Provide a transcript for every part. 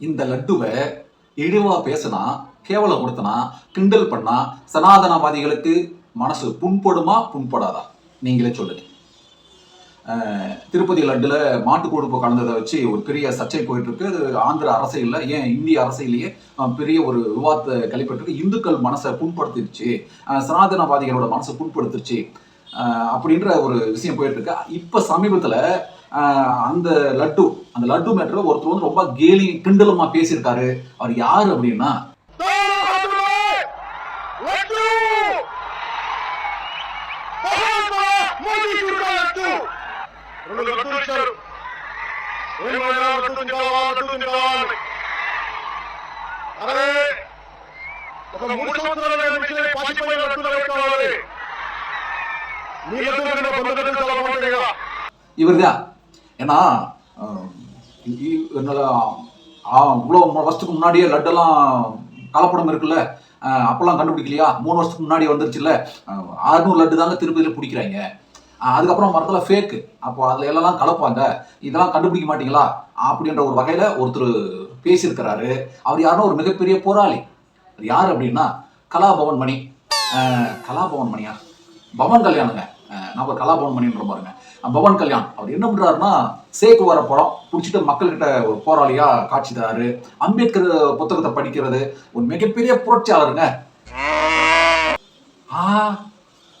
இந்த லட்டுவை இழிவா பேசினா கேவலப்படுத்தினா கிண்டல் பண்ணா சனாதனவாதிகளுக்கு மனசு புண்படுமா புண்படாதா? நீங்களே சொல்லுங்க. திருப்பதி லட்டுல மாட்டு கொழுப்பு கலந்ததை வச்சு ஒரு பெரிய சர்ச்சை போயிட்டு இருக்கு அது ஆந்திர அரசியல்ல ஏன் இந்திய அரசியலையே பெரிய ஒரு விவாதத்தை கழிப்பட்டு இந்துக்கள் மனசை புண்படுத்திருச்சு சனாதனவாதிகளோட மனசை புண்படுத்திருச்சு அப்படின்ற ஒரு விஷயம் போயிட்டு இருக்கு இப்ப சமீபத்துல அந்த லட்டு அந்த லட்டு மேட்டர்ல ஒருத்தர் வந்து ரொம்ப கேலி கிண்டலுமா பேசியிருக்காரு அவர் யாரு அப்படின்னா లడ్డు మహాత్మా మోదీ దుర్గా లడ్డు రెండు లడ్డూలు ఇచ్చారు ఏమైనా లడ్డు తింటావా లడ్డు తింటావా అని అరే ఒక మూడు సంవత్సరాల నుంచి పాసిపోయిన లడ్డూలు ఎవరికి కావాలి మీ లడ్డు కన్నా బంధు లడ్డు చాలా బాగుంటాయి కదా இவர்தான் ஏன்னா அஹ், இவ்வளோ வருஷத்துக்கு முன்னாடியே லட்டெல்லாம் கலப்படம் இருக்குல்ல? அப்போல்லாம் கண்டுபிடிக்கலையா? மூணு வருஷத்துக்கு முன்னாடி வந்துருச்சுல்ல? ஆறுநூறு லட்டு தாங்க திருப்பதியில் பிடிக்கிறாங்க. அதுக்கப்புறம் மரத்தில் ஃபேக்கு அப்போ அதில் எல்லாம் கலப்பாங்க. இதெல்லாம் கண்டுபிடிக்க மாட்டீங்களா? அப்படின்ற ஒரு வகையில் ஒருத்தர் பேசியிருக்கிறாரு. அவர் யாருன்னா ஒரு மிகப்பெரிய போராளி. அது யார் அப்படின்னா? கலாபவன் மணி கலாபவன் மணியா பவன் கல்யாணங்க. நம்ம கலாபவன் மணின்ற பாருங்க பவன் கல்யாண். அவர் என்ன பண்றாருன்னா சேக்கு வர படம் பிடிச்சிட்டு மக்கள்கிட்ட ஒரு போராளியா காட்சி தராரு. அம்பேத்கர் புத்தகத்தை படிக்கிறது. ஒரு மிகப்பெரிய புரட்சியாளருங்க. ஆ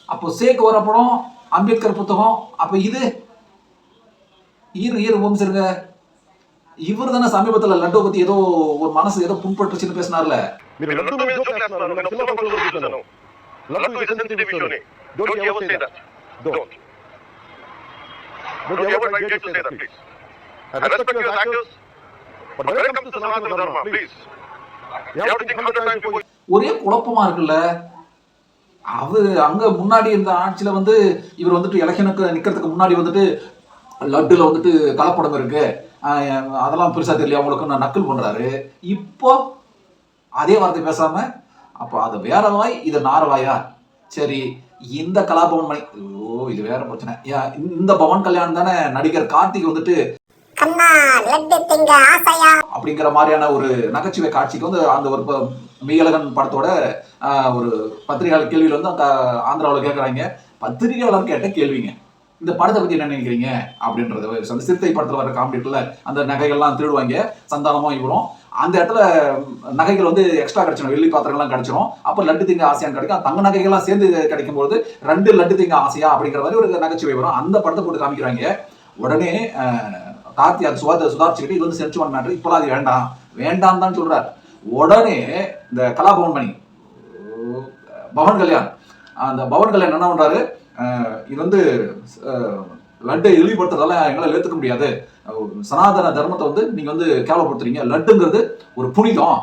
அப்போ சேக்கு வர படம் அம்பேத்கர் புத்தகம் அப்ப இது? ஈர் ஈர் வம்சருங்க இவர் தானே சமீபத்தில் லட்டோ பத்தி ஏதோ ஒரு மனசு ஏதோ புண்பட்டுச்சுன்னு பேசினார்ல. మీరు don't. don't. But you have a right to say that, please. I respect your actors, but when it comes to Sanatana Dharma, please, you have to think hundred times before. ஒரே குழப்பமா இருக்குல்ல அது அங்க முன்னாடி இருந்த ஆட்சியில வந்து இவர் வந்துட்டு எலெக்ஷனுக்கு நிக்கிறதுக்கு முன்னாடி வந்துட்டு லட்டுல வந்துட்டு கலப்படம் இருக்கு அதெல்லாம் பெருசா தெரியல அவங்களுக்கு நான் நக்கல் பண்றாரு இப்போ அதே வார்த்தை பேசாம அப்ப அது வேற வாய் இது நார வாயா சரி இந்த கலாபவன் மணி ஓ இது வேற பிரச்சனை. இந்த பவன் கல்யாண் தானே நடிகர் கார்த்திக் வந்துட்டு அப்படிங்கிற மாதிரியான ஒரு நகைச்சுவை காட்சிக்கு வந்து அந்த ஒரு மெய்யழகன் படத்தோட ஒரு பத்திரிகையாளர் கேள்வியில் வந்து அந்த ஆந்திராவில் கேட்குறாங்க பத்திரிகையாளர் கேட்ட கேள்விங்க. இந்த படத்தை பத்தி என்ன நினைக்கிறீங்க? அப்படின்றது அந்த சிறுத்தை படத்துல வர காமெடி அந்த நகைகள்லாம் திருடுவாங்க. சந்தானமும் இவரும். அந்த இடத்துல நகைகள் வந்து எக்ஸ்ட்ரா கிடைச்சிடும் வெள்ளி பாத்திரங்கள்லாம் கிடைச்சிரும். அப்போ லட்டு திங்க ஆசையான்னு கிடைக்கும். தங்க நகைகள்லாம் சேர்ந்து கிடைக்கும் போது ரெண்டு லட்டு திங்க ஆசையா அப்படிங்கிற மாதிரி ஒரு நகைச்சுவை வரும். அந்த படத்தை போட்டு காமிக்கிறாங்க. உடனே கார்த்தி அது சுவாத சுதாரிச்சுக்கிட்டு இது வந்து சென்ச்சுவன் மேட்ரு இப்போலாம் அது வேண்டாம். வேண்டாம் தான் சொல்றார். உடனே இந்த கலாபவன் மணி பவன் கல்யாண் அந்த பவன் கல்யாண் என்ன பண்றாரு? இது வந்து லட்டை இழிவுபடுத்துறதால எங்களால் ஏற்றுக்க முடியாது. சனாதன தர்மத்தை வந்து நீங்கள் வந்து கேவலப்படுத்துறீங்க. லட்டுங்கிறது ஒரு புனிதம்.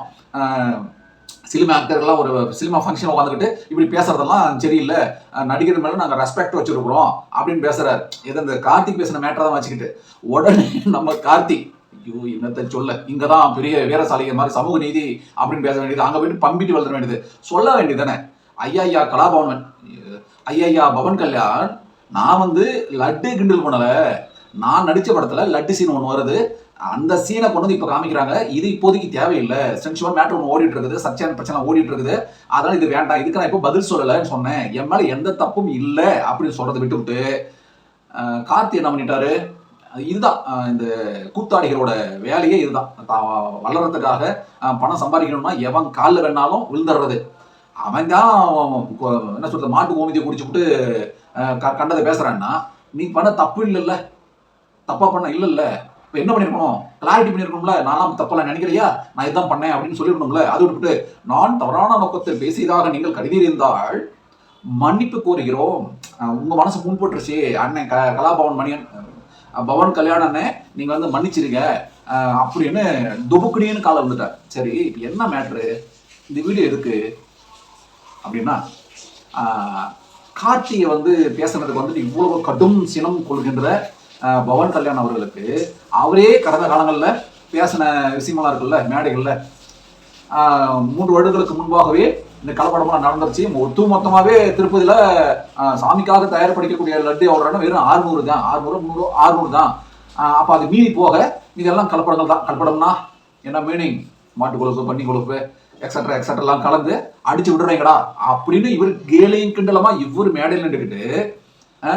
சினிமா ஆக்டர்கள்லாம் ஒரு சினிமா ஃபங்க்ஷன் உட்காந்துக்கிட்டு இப்படி பேசுறதெல்லாம் சரியில்லை. நடிகர் மேலே நாங்கள் ரெஸ்பெக்ட் வச்சிருக்கிறோம் அப்படின்னு பேசுறாரு. இதை இந்த கார்த்திக் பேசின மேட்டரை தான் வச்சுக்கிட்டு. உடனே நம்ம கார்த்திக் ஐயோ என்னத்தை சொல்ல? இங்கதான் பெரிய வீரசாலிகள் மாதிரி சமூக நீதி அப்படின்னு பேச வேண்டியது. அங்கே போயிட்டு பம்பிட்டு வளர்த்த வேண்டியது. சொல்ல வேண்டியது தானே. ஐயா ஐயா கலாபவன். ஐயா ஐயா பவன் கல்யாண். நான் வந்து லட்டு கிண்டல் பண்ணல. நான் நடித்த படத்தில் லட்டு சீன் ஒன்று வருது. அந்த சீனை கொண்டு வந்து இப்போ காமிக்கிறாங்க. இது இப்போதைக்கு தேவையில்லை. சென்சுவல் மேட்ரு ஒன்று ஓடிட்டு இருக்குது. சர்ச்சையான பிரச்சனை ஓடிட்டு இருக்குது. அதனால இது வேண்டாம். இதுக்கு நான் இப்போ பதில் சொல்லலைன்னு சொன்னேன். என் மேலே எந்த தப்பும் இல்லை அப்படின்னு சொல்கிறத விட்டு விட்டு கார்த்தி என்ன பண்ணிட்டாரு? இதுதான் இந்த கூத்தாடிகளோட வேலையே இதுதான். வளர்றதுக்காக பணம் சம்பாதிக்கணும்னா எவன் காலில் வேணாலும் விழுந்துடுறது. அவன் தான் என்ன சொல்றது மாட்டு கோமிதியை குடிச்சுப்புட்டு விட்டு க- கண்டதை பேசுறான்னா நீ பண்ண தப்பு இல்லைல்ல. தப்பா பண்ண இல்லைல்ல. இப்போ என்ன பண்ணிருக்கணும்? கிளாரிட்டி பண்ணிருக்கணும்ல. நானும் தப்பெல்லாம் நினைக்கிறியா? நான் இதான் பண்ணேன் அப்படின்னு சொல்லிருக்கணும்ல அது விட்டுட்டு நான் தவறான நோக்கத்தில் பேசியதாக நீங்கள் கருதியிருந்தால் மன்னிப்பு கோருகிறோம். உங்க மனசு புண்பட்டுருச்சு அண்ணன் க கலாபவன் மணியன் பவன் கல்யாண நீங்க வந்து மன்னிச்சிருங்க. அப்படின்னு துபுக்குடின்னு காலை வந்துட்டார் சரி இப்போ என்ன மேட்ரு இந்த வீடியோ இருக்குது அப்படின்னா காட்சியை வந்து பேசுனதுக்கு வந்து இவ்வளவு கடும் சினம் கொள்கின்ற பவன் கல்யாண் அவர்களுக்கு அவரே கடந்த காலங்களில் பேசின விஷயமெல்லாம் இருக்குல்ல மேடைகளில் மூன்று வருடங்களுக்கு முன்பாகவே இந்த கலப்படமெல்லாம் நடந்துருச்சு. ஒத்து மொத்தமாகவே திருப்பதியில் சாமிக்காக சாமிக்காக தயார்படுத்தக்கூடிய லட்டு அவரோட வெறும் ஆறுநூறு தான். ஆறுநூறு முந்நூறு ஆறுநூறு தான். அப்போ அது மீறி போக இதெல்லாம் கலப்படங்கள் தான். கலப்படம்னா என்ன மீனிங்? மாட்டு கொழுப்பு பன்னி கொழுப்பு எக்ஸட்ரா எக்ஸட்ராலாம் கலந்து அடிச்சு விடுறீங்களா அப்படின்னு இவர் கேலையும் கிண்டலமா இவர் மேடையில் நின்றுக்கிட்டு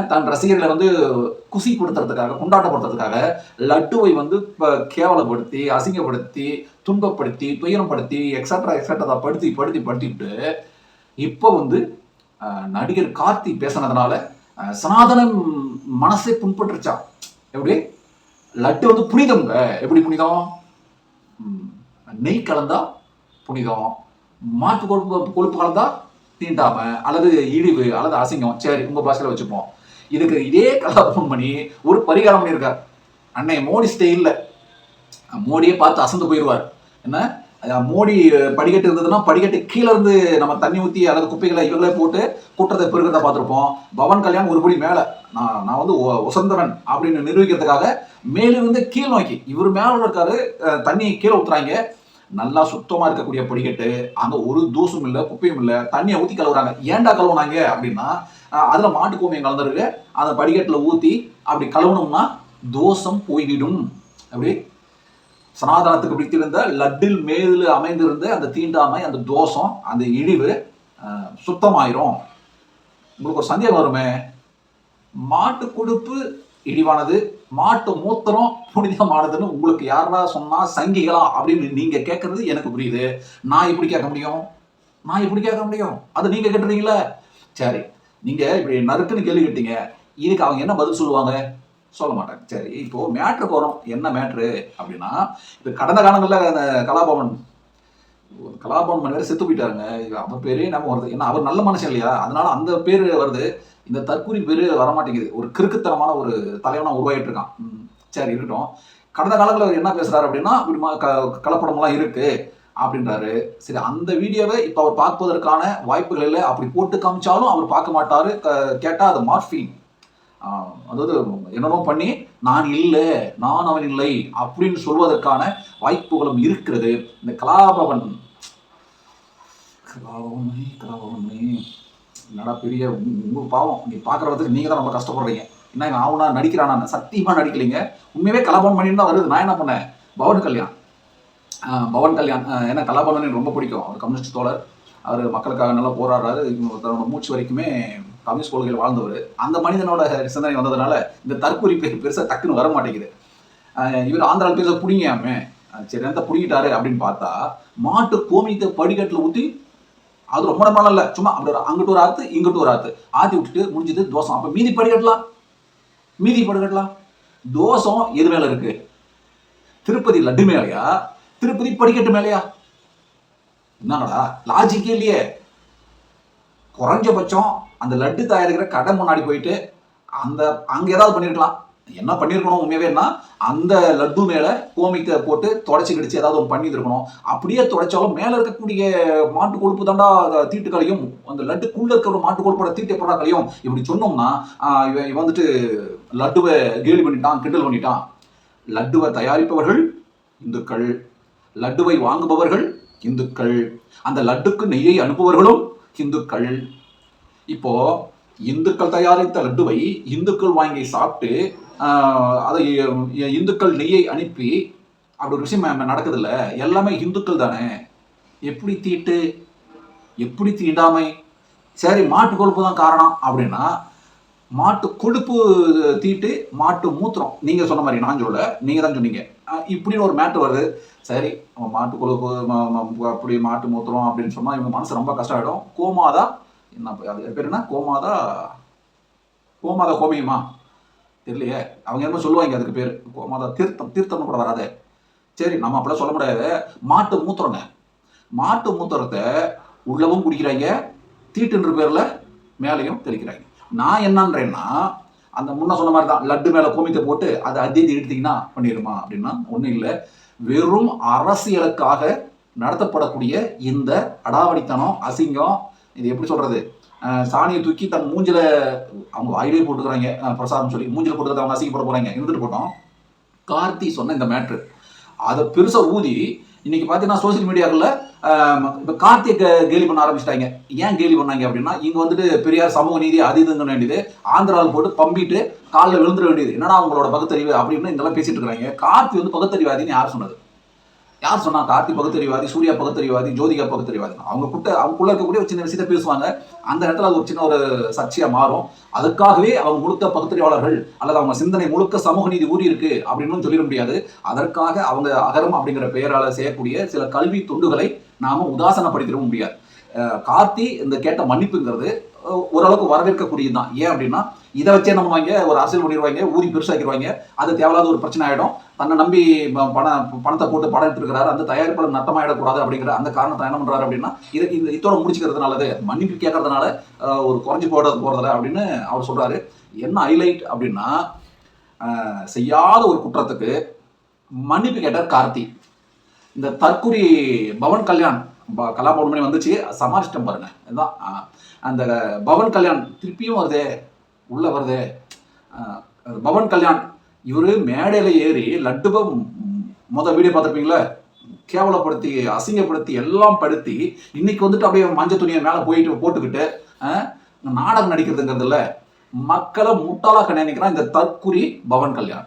தன் ரசிகர்களை வந்து குசி கொடுத்துறதுக்காக கொண்டாட்டப்படுத்துறதுக்காக லட்டுவை வந்து கேவலப்படுத்தி அசிங்கப்படுத்தி துன்பப்படுத்தி துயரப்படுத்தி எக்ஸட்ரா எக்ஸட்ரா படுத்தி படுத்தி படுத்திவிட்டு இப்போ வந்து நடிகர் கார்த்தி பேசினதுனால சனாதனம் மனசே புண்பட்டுருச்சா? எப்படி? லட்டு வந்து புனிதம்ங்க. எப்படி புனிதம்? நெய் கலந்தா புனிதம். மாட்டு கொழுப்பு கொழுப்பு கலந்தா தீண்டாம அல்லது இழிவு அல்லது அசிங்கம். சரி உங்க பாஷையில வச்சுப்போம். இதுக்கு இதே கலாபம் பண்ணி ஒரு பரிகாரம் பண்ணியிருக்கார். அன்னை மோடி ஸ்டைல்ல மோடியே பார்த்து அசந்து போயிடுவார். என்ன? மோடி படிக்கட்டு இருந்ததுன்னா படிக்கட்டு கீழே இருந்து நம்ம தண்ணி ஊற்றி அல்லது குப்பைகளை இவங்களே போட்டு கூட்டத்தை பெருக்கிறத பார்த்துருப்போம். பவன் கல்யாண் ஒரு படி மேலே. நான் நான் வந்து உசந்தவன் அப்படின்னு நிரூபிக்கிறதுக்காக மேலிருந்து கீழ் நோக்கி. இவர் மேலே இருக்காரு. தண்ணி கீழே ஊத்துறாங்க. நல்லா சுத்தமா இருக்கக்கூடிய படிக்கட்டு அங்க ஒரு தூசும் இல்ல குப்பையும் இல்ல தண்ணியை ஊத்தி கழுவுறாங்க. ஏன்டா கழுவுனாங்க? அப்படின்னா அதில் அதுல மாட்டு கோமியம் கலந்துருக்கு. அந்த படிக்கட்டுல ஊத்தி அப்படி கழுவுனோம்னா தோஷம் போய்விடும். அப்படி சனாதனத்துக்கு பிடித்திருந்த லட்டில் மேலில் அமைந்திருந்த அந்த தீண்டாமை அந்த தோஷம் அந்த இழிவு சுத்தமாயிரும். உங்களுக்கு ஒரு சந்தேகம் வருமே? மாட்டு கொழுப்பு இழிவானது மாட்டு மூத்திரம் புனிதமானதுன்னு உங்களுக்கு யாரா சொன்னா சங்கிகளா அப்படின்னு நீங்க கேட்கறது எனக்கு புரியுது. நான் எப்படி கேட்க முடியும்? நான் எப்படி கேட்க முடியும்? அது நீங்க கேட்டுறீங்களா சரி நீங்க இப்படி நறுக்குன்னு கேள்வி கேட்டீங்க. இதுக்கு அவங்க என்ன பதில் சொல்லுவாங்க? சொல்ல மாட்டாங்க. சரி இப்போ மேட்ருக்கு வரும். என்ன மேட்ரு அப்படின்னா இப்போ கடந்த காலங்களில் அந்த கலாபவன் கலாபவன் மனிதர் செத்து போயிட்டாருங்க. அவர் பேரே நம்ம வருது. ஏன்னா அவர் நல்ல மனுஷன் இல்லையா? அதனால அந்த பேர் வருது. இந்த தற்கூரி பேர் வரமாட்டேங்குது. ஒரு கிறுக்குத்தனமான ஒரு தலைவனா உருவாகிட்டு இருக்கான். சரி இருக்கட்டும். கடந்த காலத்தில் அவர் என்ன பேசுறாரு அப்படின்னா இப்படி மா- கலப்படமெல்லாம் இருக்கு அப்படின்றாரு. சரி அந்த வீடியோவை இப்போ அவர் பார்ப்பதற்கான வாய்ப்புகள் இல்லை. அப்படி போட்டு காமிச்சாலும் அவர் பார்க்க மாட்டாரு. கேட்டால் அது மார்ஃபின் அதாவது என்னென்னோ பண்ணி நான் இல்லை நான் அவன் இல்லை அப்படின்னு சொல்வதற்கான வாய்ப்புகளும் இருக்கிறது. இந்த கலாபவன். கலாபவனே கலாபவனே என்னடா பெரிய உங்க- பாவம். நீ பார்க்குறதுக்கு நீங்கள் தான் ரொம்ப கஷ்டப்படுறீங்க. என்ன இவன் ஆவுனா நடிக்கிறானா? சத்தியமாக நடிக்கலைங்க. உண்மையாவே கலாபவன் பண்ணிட்டு தான் வருது. நான் என்ன பண்ணேன்? பவன் கல்யாண். பவன் கல்யாண். ஏன்னா கலாபவன் எனக்கு ரொம்ப பிடிக்கும். அவர் கம்யூனிஸ்ட் தோழர். அவர் மக்களுக்காக நல்லா போராடுறாரு. மூச்சு வரைக்குமே கம்யூனிஸ்ட் கொள்கையில் வாழ்ந்தவர் அந்த மனிதனோட சிந்தனை வந்ததுனால இந்த தற்கொலை பெருசாக டக்குன்னு வர மாட்டேங்குது. இவர் ஆந்திராவில் பேச புடிங்காமே சரி அந்த புடிங்கிட்டாரு அப்படின்னு பார்த்தா மாட்டு கோமியத்தை படிக்கட்டில் ஊற்றி அது ரொம்ப நேரம் இல்லை சும்மா அப்படி ஒரு அங்கிட்டு ஒரு ஆத்து இங்கிட்டு ஒரு ஆத்து. ஆத்தி விட்டுட்டு முடிஞ்சது தோசம். அப்போ மீதி படிக்கட்டலாம் மீதி படிக்கட்டலாம் தோசம் எது மேல இருக்கு? திருப்பதி லட்டு மேலையா? திருப்பதி படிக்கட்டு மேலையா? என்னடா லாஜிக்கே இல்லையே. குறைஞ்சபட்சம் அந்த லட்டு தயாரிக்கிற கடை முன்னாடி போயிட்டு அந்த அங்கே ஏதாவது பண்ணியிருக்கலாம் என்ன பண்ணியிருக்கணும் உண்மையாவேன்னா அந்த லட்டு மேலே கோமிக்க போட்டு தொடச்சி கிடிச்சு ஏதாவது ஒன்று பண்ணியிருக்கணும் அப்படியே தொடச்சாலும் மேலே இருக்கக்கூடிய மாட்டு கொழுப்பு தாண்டா தீட்டுக்களையும் அந்த லட்டுக்குள்ளே இருக்கிற மாட்டு கொழுப்போட தீட்டு எப்படா இப்படி சொன்னோம்னா இவன் இவன் வந்துட்டு லட்டுவை கேலி பண்ணிட்டான் கிண்டல் பண்ணிட்டான். லட்டுவை தயாரிப்பவர்கள் இந்துக்கள். லட்டுவை வாங்குபவர்கள் இந்துக்கள். அந்த லட்டுக்கு நெய்யை அனுப்புபவர்களும் இந்துக்கள். இப்போ இந்துக்கள் தயாரித்த லட்டுவை இந்துக்கள் வாங்கி சாப்பிட்டு அதை இந்துக்கள் நெய்யை அனுப்பி அப்படி ஒரு விஷயம் ம- நடக்குதுல்ல எல்லாமே இந்துக்கள் தானே? எப்படி தீட்டு? எப்படி தீண்டாமை? சரி மாட்டு கொழுப்பு தான் காரணம் அப்படின்னா மாட்டு கொழுப்பு தீட்டு மாட்டு மூத்திரம். நீங்கள் சொன்ன மாதிரி நான் சொல்ல நீங்கள் தான் சொன்னீங்க. இப்படின்னு ஒரு மேட்டு வருது. சரி அவன் மாட்டு கொழுப்பு அப்படி மாட்டு மூத்திரம் அப்படின்னு சொன்னால் இவங்க மனசு ரொம்ப கஷ்டமாயிடும். கோமாதா என்ன அது பேர் என்ன? கோமாதா கோமாதா கோமியமா தெரியலையே. அவங்க என்ன சொல்லுவாங்க அதுக்கு பேர். கோமாதா தீர்த்தம் தீர்த்தம்னு கூட வராதே. சரி நம்ம அப்படிலாம் சொல்ல முடியாது. மாட்டு மூத்திரங்க. மாட்டு மூத்திரத்தை உள்ளவும் குடிக்கிறாங்க தீட்டுன்ற பேரில் மேலையும் தெளிக்கிறாங்க. நான் என்னன்றேன்னா அந்த முன்ன சொன்ன மாதிரி தான் லட்டு மேல கோமித்தை போட்டு அதை அத்தியத்தை எடுத்தீங்கன்னா பண்ணிடுமா அப்படின்னா ஒன்றும் இல்லை. வெறும் அரசியலுக்காக நடத்தப்படக்கூடிய இந்த அடாவடித்தனம் அசிங்கம் இது எப்படி சொல்றது? சாணியை தூக்கி தன் மூஞ்சில அவங்க வாயிலே போட்டுக்கிறாங்க பிரசாதம் சொல்லி மூஞ்சில போட்டு அவங்க அசிங்கப்பட போறாங்க இருந்துட்டு போட்டோம். கார்த்தி சொன்ன இந்த மேட்ரு. அதை பெருசாக ஊதி இன்னைக்கு பார்த்தீங்கன்னா சோசியல் மீடியாவில் இப்போ கார்த்திக் கேலி பண்ண ஆரம்பிச்சிட்டாங்க. ஏன் கேலி பண்ணாங்க அப்படின்னா இங்கே வந்துட்டு பெரியார் சமூக நீதி அது இதுங்க வேண்டியது. ஆந்திராவில் போட்டு பம்பிட்டு காலில் விழுந்துட வேண்டியது. என்னடா அவங்களோட பகுத்தறிவு அப்படின்னு இதெல்லாம் பேசிட்டு இருக்காங்க கார்த்தி வந்து பகுத்தறிவாதின்னு யார் சொன்னது? யார் சொன்னா? கார்த்தி பகுத்தறிவாதி சூர்யா பகுத்தறிவாதி ஜோதிகா பகுத்தறிவாதி. அவங்க கிட்ட அவங்களுக்குள்ள இருக்கக்கூடிய ஒரு சின்ன விஷயத்த பேசுவாங்க. அந்த இடத்துல அது ஒரு சின்ன ஒரு சர்ச்சையா மாறும். அதுக்காகவே அவங்க முழுக்க பகுத்தறிவாளர்கள் அல்லது அவங்க சிந்தனை முழுக்க சமூக நீதி ஊறி இருக்கு அப்படின்னு சொல்லிட முடியாது. அதற்காக அவங்க அகரம் அப்படிங்கிற பெயரால செய்யக்கூடிய சில கல்வி துண்டுகளை நாம உதாசனப்படுத்திடவும் முடியாது. கார்த்தி இந்த கேட்ட மன்னிப்புங்கிறது ஓரளவுக்கு வரவேற்கக்கூடியது தான் ஏன் அப்படின்னா இதை வச்சே நம்ம வாங்க ஒரு அரசியல் பண்ணிடுவாங்க ஊதி பெருசாக்கிடுவாங்க. அது தேவையில்லாத ஒரு பிரச்சனை ஆகிடும் தன்னை நம்பி ப- பணம் பணத்தை போட்டு படம் எடுத்துருக்கிறாரு. அந்த தயாரிப்பாளர் நட்டமாயிடக்கூடாது அப்படிங்கிற அந்த காரணத்தை என்ன பண்ணுறாரு அப்படின்னா இது இந்த இதோட முடிச்சுக்கிறது மன்னிப்பு கேட்கறதுனால ஒரு குறைஞ்சி போட போகிறதில்ல அப்படின்னு அவர் சொல்கிறாரு என்ன ஹைலைட் அப்படின்னா செய்யாத ஒரு குற்றத்துக்கு மன்னிப்பு கேட்டார் கார்த்தி. இந்த தற்குறி பவன் கல்யாண் ப- கலாபவன் வந்துச்சு. சமாளிச்சிட்டேன் பாருங்க. இதுதான். அந்த பவன் கல்யாண் திருப்பியும் வருதே உள்ள வருதே. பவன் கல்யாண் இவரு மேடையில் ஏறி லட்டுபம் மொதல் வீடியோ பார்த்துருப்பீங்களா? கேவலப்படுத்தி அசிங்கப்படுத்தி எல்லாம் படுத்தி இன்னைக்கு வந்துட்டு அப்படியே மஞ்சள் துணியை மேலே போயிட்டு போட்டுக்கிட்டு நாடகம் நடிக்கிறதுங்கிறது மக்களை முட்டாளாக நினைக்கிறான் இந்த தற்குறி பவன் கல்யாண்.